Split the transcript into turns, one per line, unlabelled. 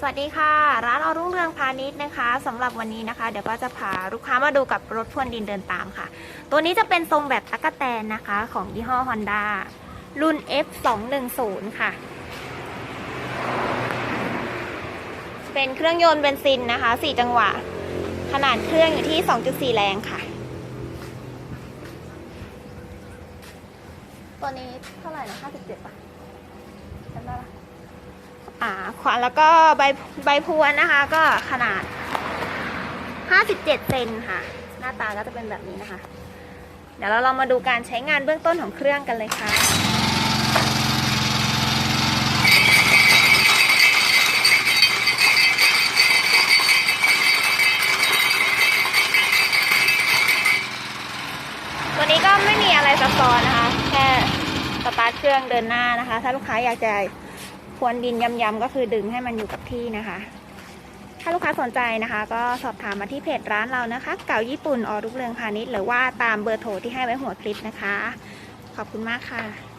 สวัสดีค่ะ ร้านอรุ่งเรืองพาณิชย์นะคะสำหรับวันนี้นะคะ เดี๋ยวก็จะพาลูกค้ามาดูกับรถพรวนดินเดินตามค่ะ ตัวนี้จะเป็นทรงแบบตั๊กแตนนะคะ ของยี่ห้อ Honda รุ่น F210 ค่ะ เป็นเครื่องยนต์เบนซินนะคะ 4 จังหวะ ขนาดเครื่องอยู่ที่ 2.4 แรงค่ะ ตัวนี้เท่าไหร่นะ57ป่ะจำได้ปะ อ่าขวานแล้วก็ใบใบพวนนะคะก็ขนาด 57 เซนค่ะ หน้าตาก็จะเป็นแบบนี้นะคะ เดี๋ยวเราลองมาดูการใช้งานเบื้องต้นของเครื่องกันเลยค่ะ ตัวนี้ก็ไม่มีอะไรซับซ้อนนะคะ แค่สตาร์ทเครื่องเดินหน้านะคะ ถ้าลูกค้าอยากจะ พวนดินยำๆก็คือดึงให้มันอยู่กับที่นะคะ ถ้าลูกค้าสนใจนะคะ ก็สอบถามมาที่เพจร้านเรานะคะ เก่าญี่ปุ่นออรุกเรืองพาณิชย์หรือว่าตามเบอร์โทรที่ให้ไว้หัวคลิปนะคะ ขอบคุณมากค่ะ